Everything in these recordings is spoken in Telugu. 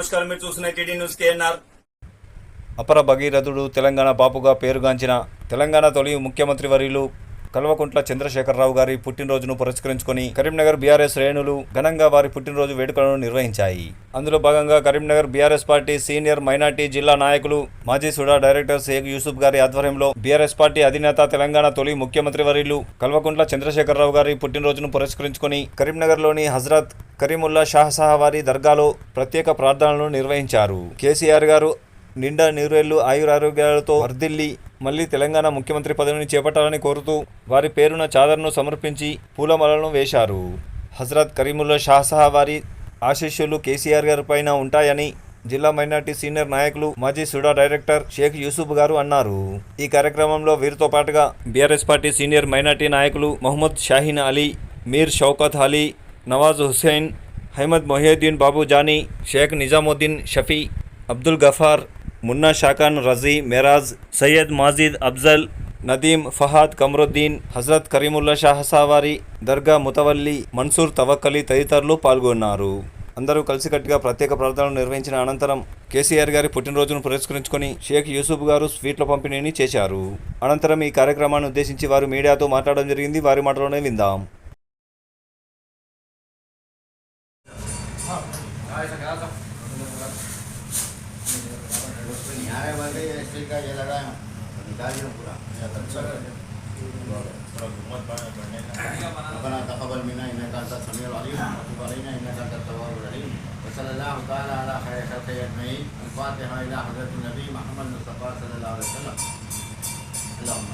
నమస్కారం. మీరు చూస్తున్న టీడీ న్యూస్ కేఎన్ఆర్. అపర భగీరథుడు తెలంగాణ బాపుగా పేరుగాంచిన తెలంగాణ తొలి ముఖ్యమంత్రి వర్యులు కల్వకుంట్ల చంద్రశేఖరరావు గారి పుట్టినరోజును పురస్కరించుకొని కరీంనగర్ బీఆర్ఎస్ శ్రేణులు ఘనంగా వారి పుట్టినరోజు వేడుకలను నిర్వహించాయి. అందులో భాగంగా Karimnagar BRS party senior minority జిల్లా నాయకులు మాజీ సుడా డైరెక్టర్ షేక్ యూసుఫ్ గారి ఆధ్వర్యంలో బీఆర్ఎస్ పార్టీ అధినేత తెలంగాణ తొలి ముఖ్యమంత్రి వర్యులు కల్వకుంట్ల చంద్రశేఖరరావు గారి పుట్టినరోజును పురస్కరించుకొని కరీంనగర్లోని హజరత్ కరీముల్లా షాహసాహ వారి దర్గాలో ప్రత్యేక ప్రార్థనలను నిర్వహించారు. కేసీఆర్ గారు నిండా నీరేళ్ళు ఆయురారోగ్యాలతో వర్ధిల్లి మళ్ళీ తెలంగాణ ముఖ్యమంత్రి పదవిని చేపట్టాలని కోరుతూ వారి పేరున చాదర్ను సమర్పించి పూలమాలను వేశారు. హజరత్ కరీముల్లా షాహసహా వారి ఆశీస్సులు కేసీఆర్ గారి పైన ఉంటాయని జిల్లా మైనార్టీ సీనియర్ నాయకులు మాజీ సుడా డైరెక్టర్ షేక్ యూసుఫ్ గారు అన్నారు. ఈ కార్యక్రమంలో వీరితో పాటుగా బీఆర్ఎస్ పార్టీ సీనియర్ మైనార్టీ నాయకులు మహమ్మద్ షాహీన్ అలీ మీర్ షౌకత్ అలీ నవాజ్ హుస్సేన్ హైమద్ మొహియుద్దీన్ బాబు జానీ షేక్ నిజాముద్దీన్ షఫీ అబ్దుల్ గఫార్ మున్నా షాకాన్ రజీ మెరాజ్ సయ్యద్ మాజిద్ అఫ్జల్ నదీం ఫహాద్ కమరుద్దీన్ హజరత్ కరీముల్లా షాహసావారి దర్గా ముతవల్లి మన్సూర్ తవక్కలి తదితరులు పాల్గొన్నారు. అందరూ కలిసికట్టుగా ప్రత్యేక ప్రార్థనలు నిర్వహించిన అనంతరం కేసీఆర్ గారి పుట్టినరోజును పురస్కరించుకొని షేక్ యూసుఫ్ గారు స్వీట్ల పంపిణీని చేశారు. అనంతరం ఈ కార్యక్రమాన్ని ఉద్దేశించి వారు మీడియాతో మాట్లాడడం జరిగింది. వారి మాటలోనే విందాం. न्याय वाले स्टील का ये लगा है निकाल दिया पूरा ربنا تقبل منا انك انت السميع العليم وتب علينا انك انت التواب الرحيم وصلى الله تعالى على خير خلقه اجمعين الفاتحه الى حضره النبي محمد المصطفى صلى الله عليه وسلم اللهم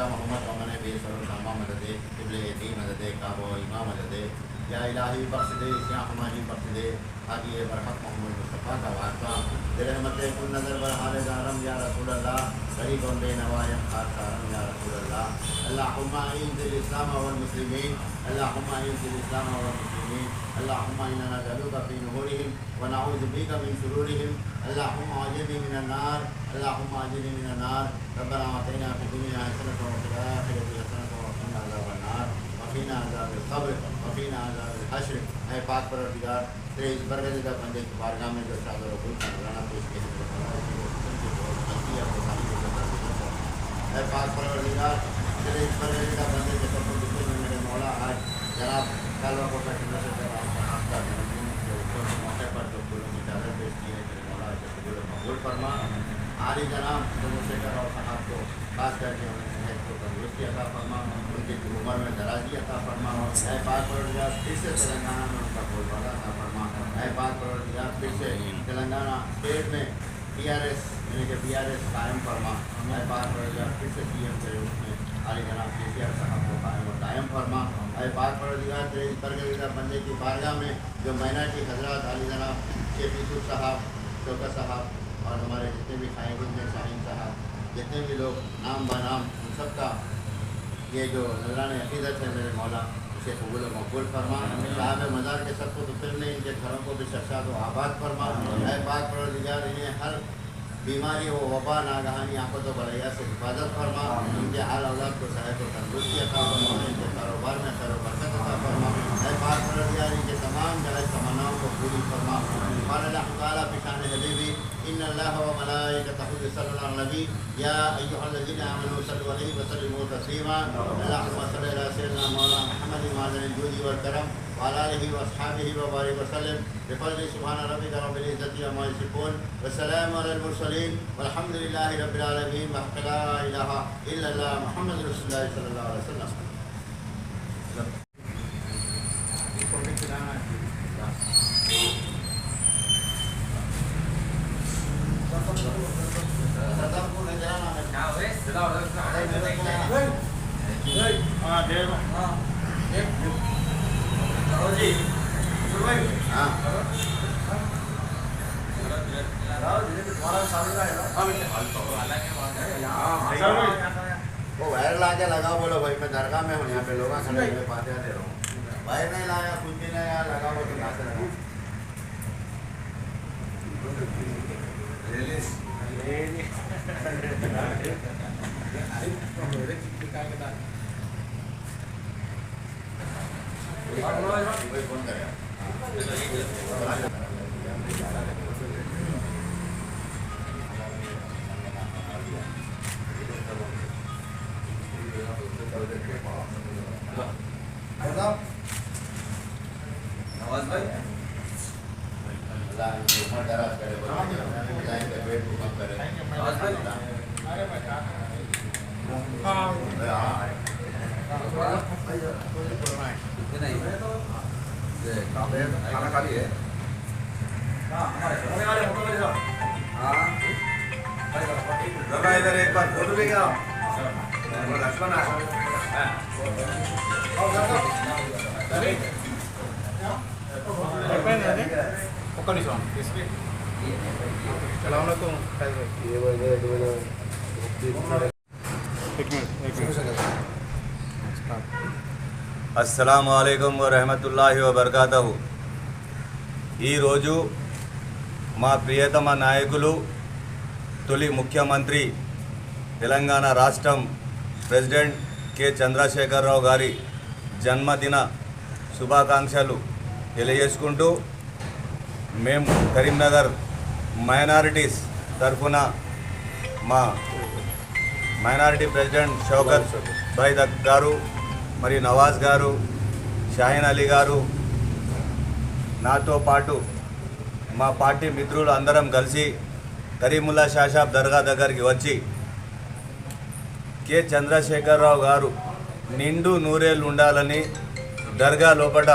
شاہ محمد امن بے سرسامہ مدد قبل یتیم مدد کعب و امام مدد یا الہی بخش دے، یا ہماری بخش دے، حاجی برحق محمد مصطفیٰ کا واقعہ، دل رحمت کل نظر برحال دارم یا رسول اللہ کئی گونڈے نوائم خاصا یا رسول اللہ اللہم انزل الاسلام والمسلمین اللہم انزل الاسلام والمسلمین اللہم انا نجلوك في نهورهم ونعوذ بك من شرورهم اللہم عجبني من النار اللہم عجبني من النار ربنا وعطينا في الدنيا حسنة وفي الآخرة حسنة وقنا عذاب النار وقنا عذاب الصبر وقنا عذاب الحشر اے پاک پروردگار تیرے اس برگز کا بندے کی بارگاہ میں جو شاہد رکھوں کا مولانا پیش کیا ہے اے پاک پروردگار تیرے اس پر کا بندے کے سب کو دکھے میں میرے مولا آج جناب طلبہ کو کٹھنوں سے جب آپ کا آپ کا کے اوپر موقع پر جو پھولوں کی اجازت پیش کی ہے میرے مولا کے قبول مقبول فرما آری جناب شیخر اور صاحب کو خاص کر کے انہیں کو تندرستی عطا فرما ان کی عمر میں درازی عطا فرما اے پاک پروردگار پھر سے تلنگانہ میں ان کا بول بالا عطا فرما اے پاک پروردگار پھر سے تلنگانہ پیٹ میں پی آر ایس یعنی کہ پی آر ایس قائم فرما اے پاک پروزگار پھر سے پی ایم کے اس میں علی جناب کے سی آر صاحب کو قائم اور قائم فرما اے پاک پروزگار تیری برگزیدہ بندے کی بارگاہ میں جو مینا کی حضرات عالی جناب کے یوسف صاحب چوکا صاحب اور ہمارے جتنے بھی خائم ہیں شاہین صاحب جتنے بھی لوگ نام بہ نام ان سب کا یہ جو نظران عقیدت ہے میرے مولا شیخ عبود و مقبول فرما صاحب مزار کے سب کو تو پھر نہیں، ان کے گھروں کو بھی شخصات و آباد فرما۔ اے پاک پروردگار، انہیں ہر بیماری و وبا، ناگہانی آفت تو بلیا سے حفاظت فرما۔ ان کے حال اولاد کو صحت و تندرستی عطا فرما۔ ان کے کاروبار میں خیر و برکت عطا فرما۔ اے پاک پروردگار، ان کے تمام غلط تمناؤں کو پوری فرما۔ قال اللہ تعالیٰ پشان حبیبی، ان اللہ و ملائکہ ملائکتہ صلی اللہ نبی یا ایہا الذین آمنوا صلی اللہ علیہ وسلم تسلیما۔ حمد صلی اللہ علیہ وسلم معدن الجود والكرم وعلى آله وأصحابه وبارك وسلم. بفضل سبحان ربك رب العزة عما يصفون والسلام على المرسلين والحمد لله رب العالمين وحق لا إله إلا الله محمد رسول الله صلى الله عليه وسلم. Yeah. لگا بولو بھائی میں درگاہ میں ہوں یہاں پہ لوگ پاتے دے رہا ہوں نہیں لایا کچھ بھی نہیں آیا لگا وہ تو سے لگا فون کرے खाना खा लिए जरा इधर एक बार फोटो भी क्या लक्ष्मण ఒక్క నిమిషం ఎలా ఉండకు అస్సలం అయికం వరహమతుల్లాహి వబర్కాతహు. ఈరోజు మా ప్రియతమ నాయకులు తొలి ముఖ్యమంత్రి తెలంగాణ రాష్ట్రం ప్రెసిడెంట్ కె. చంద్రశేఖరరావు గారి జన్మదిన శుభాకాంక్షలు తెలియజేసుకుంటూ మేము కరీంనగర్ మైనారిటీస్ తరఫున మా మైనారిటీ ప్రెసిడెంట్ షౌకత్ భాయ్ గారు మరి నవాజ్ గారు షాహీన్ అలీ గారు నాతో పాటు మా పార్టీ మిత్రులు అందరం కలిసి కరీముల్లా షాషాబ్ దర్గా దగ్గరికి వచ్చి కె చంద్రశేఖరరావు గారు నిండు నూరేళ్ళు ఉండాలని దర్గా లోపల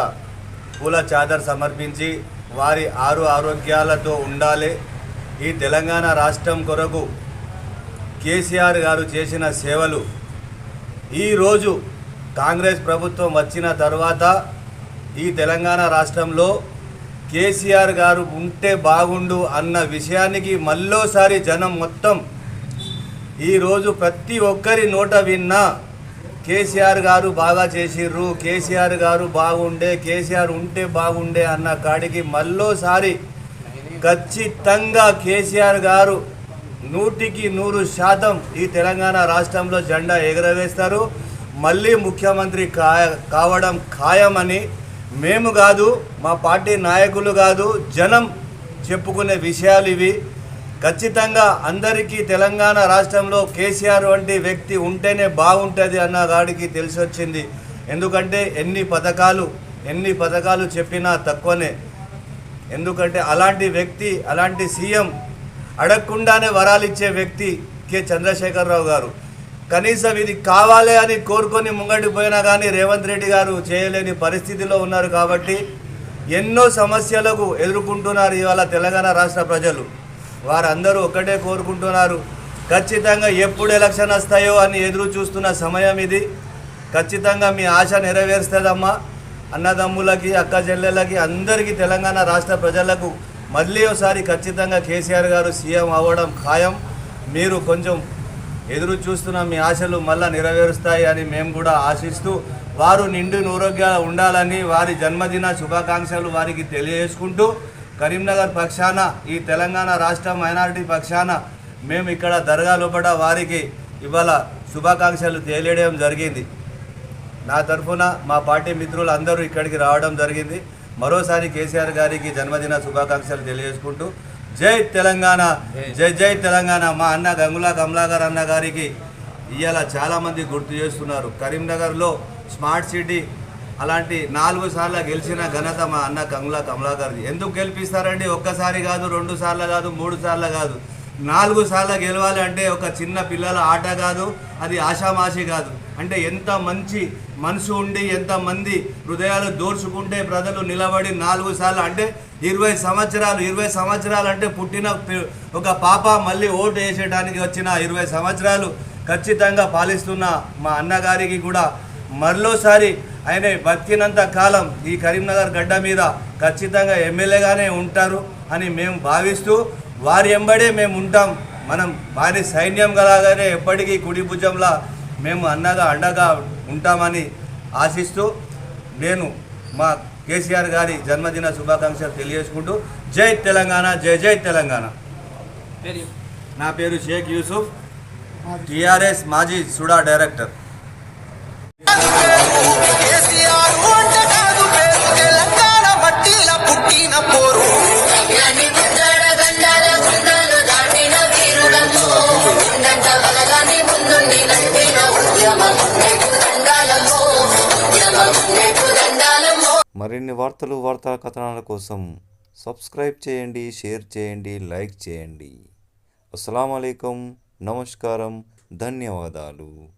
పూల చాదర్ సమర్పించి వారి ఆరు ఆరోగ్యాలతో ఉండాలి. ఈ తెలంగాణ రాష్ట్రం కొరకు కేసీఆర్ గారు చేసిన సేవలు. ఈరోజు కాంగ్రెస్ ప్రభుత్వం వచ్చిన తర్వాత ఈ తెలంగాణ రాష్ట్రంలో కేసీఆర్ గారు ఉంటే బాగుండు అన్న విషయానికి మళ్ళోసారి జనం మొత్తం ఈరోజు ప్రతి ఒక్కరి నోట విన్నా కేసీఆర్ గారు బాగా చేసిర్రు కేసీఆర్ గారు బాగుండే కేసీఆర్ ఉంటే బాగుండే అన్న కాడికి మళ్ళోసారి ఖచ్చితంగా కేసీఆర్ గారు నూటికి నూరు శాతం ఈ తెలంగాణ రాష్ట్రంలో జెండా ఎగరవేస్తారు. మళ్ళీ ముఖ్యమంత్రి కా కావడం ఖాయమని మేము కాదు మా పార్టీ నాయకులు కాదు జనం చెప్పుకునే విషయాలు ఇవి. ఖచ్చితంగా అందరికీ తెలంగాణ రాష్ట్రంలో కేసీఆర్ వంటి వ్యక్తి ఉంటేనే బాగుంటుంది అన్న గాడికి తెలిసి వచ్చింది ఎందుకంటే ఎన్ని పథకాలు ఎన్ని పథకాలు చెప్పినా తక్కువనే. ఎందుకంటే అలాంటి వ్యక్తి అలాంటి సీఎం అడగకుండానే వరాలు ఇచ్చే వ్యక్తి కె. చంద్రశేఖరరావు గారు. కనీసం ఇది కావాలి అని కోరుకొని ముంగడిపోయినా కానీ రేవంత్ రెడ్డి గారు చేయలేని పరిస్థితిలో ఉన్నారు కాబట్టి ఎన్నో సమస్యలకు ఎదుర్కొంటున్నారు ఇవాళ తెలంగాణ రాష్ట్ర ప్రజలు. వారందరూ ఒకటే కోరుకుంటున్నారు. ఖచ్చితంగా ఎప్పుడు ఎలక్షన్ వస్తాయో అని ఎదురు చూస్తున్న సమయం ఇది. ఖచ్చితంగా మీ ఆశ నెరవేరుస్తుందమ్మా. అన్నదమ్ములకి అక్క చెల్లెళ్ళకి అందరికీ తెలంగాణ రాష్ట్ర ప్రజలకు మళ్ళీ ఒకసారి ఖచ్చితంగా కేసీఆర్ గారు సీఎం అవ్వడం ఖాయం. మీరు కొంచెం ఎదురు చూస్తున్న మీ ఆశలు మళ్ళా నెరవేరుస్తాయి అని మేము కూడా ఆశిస్తూ వారు నిండు నూరోగ్య ఉండాలని వారి జన్మదిన శుభాకాంక్షలు వారికి తెలియజేసుకుంటూ కరీంనగర్ పక్షాన ఈ తెలంగాణ రాష్ట్ర మైనారిటీ పక్షాన మేము ఇక్కడ దర్గా లోపల వారికి ఇవాళ శుభాకాంక్షలు తెలియడం జరిగింది. నా తరఫున మా పార్టీ మిత్రులు అందరూ ఇక్కడికి రావడం జరిగింది. మరోసారి కేసీఆర్ గారికి జన్మదిన శుభాకాంక్షలు తెలియజేసుకుంటూ జై తెలంగాణ జై జై తెలంగాణ. మా అన్న గంగులా కమలాగర్ అన్న గారికి ఇవాళ చాలామంది గుర్తు చేస్తున్నారు. కరీంనగర్లో స్మార్ట్ సిటీ అలాంటి నాలుగు సార్లు గెలిచిన ఘనత మా అన్న కంగుల కమలాకర్ది ఎందుకు గెలిపిస్తారండి? ఒక్కసారి కాదు రెండు సార్లు కాదు మూడు సార్లు కాదు. నాలుగు సార్లు గెలవాలి అంటే ఒక చిన్న పిల్లల ఆట కాదు అది ఆషామాషి కాదు. అంటే ఎంత మంచి మనసు ఉండి ఎంతమంది హృదయాలు దోర్చుకుంటే ప్రజలు నిలబడి నాలుగు సార్లు అంటే ఇరవై సంవత్సరాలు ఇరవై సంవత్సరాలు అంటే పుట్టిన ఒక పాప మళ్ళీ ఓటు వేసేయడానికి వచ్చిన ఇరవై సంవత్సరాలు ఖచ్చితంగా పాలిస్తున్న మా అన్నగారికి కూడా మరోసారి ఆయన బతికినంత కాలం ఈ కరీంనగర్ గడ్డ మీద ఖచ్చితంగా ఎమ్మెల్యేగానే ఉంటారు అని మేము భావిస్తూ వారి ఎంబడే మేము ఉంటాం. మనం వారి సైన్యం గలాగానే ఎప్పటికీ కుడి భుజంలా మేము అన్నగా అండగా ఉంటామని ఆశిస్తూ నేను మా కేసీఆర్ గారి జన్మదిన శుభాకాంక్షలు తెలియజేసుకుంటూ జై తెలంగాణ జై జై తెలంగాణ. నా పేరు షేక్ యూసుఫ్ టిఆర్ఎస్ మాజీ సుడా డైరెక్టర్. వార్తలు వార్తా కథనాల కోసం సబ్స్క్రైబ్ చేయండి షేర్ చేయండి లైక్ చేయండి. అస్సలం నమస్కారం. ధన్యవాదాలు.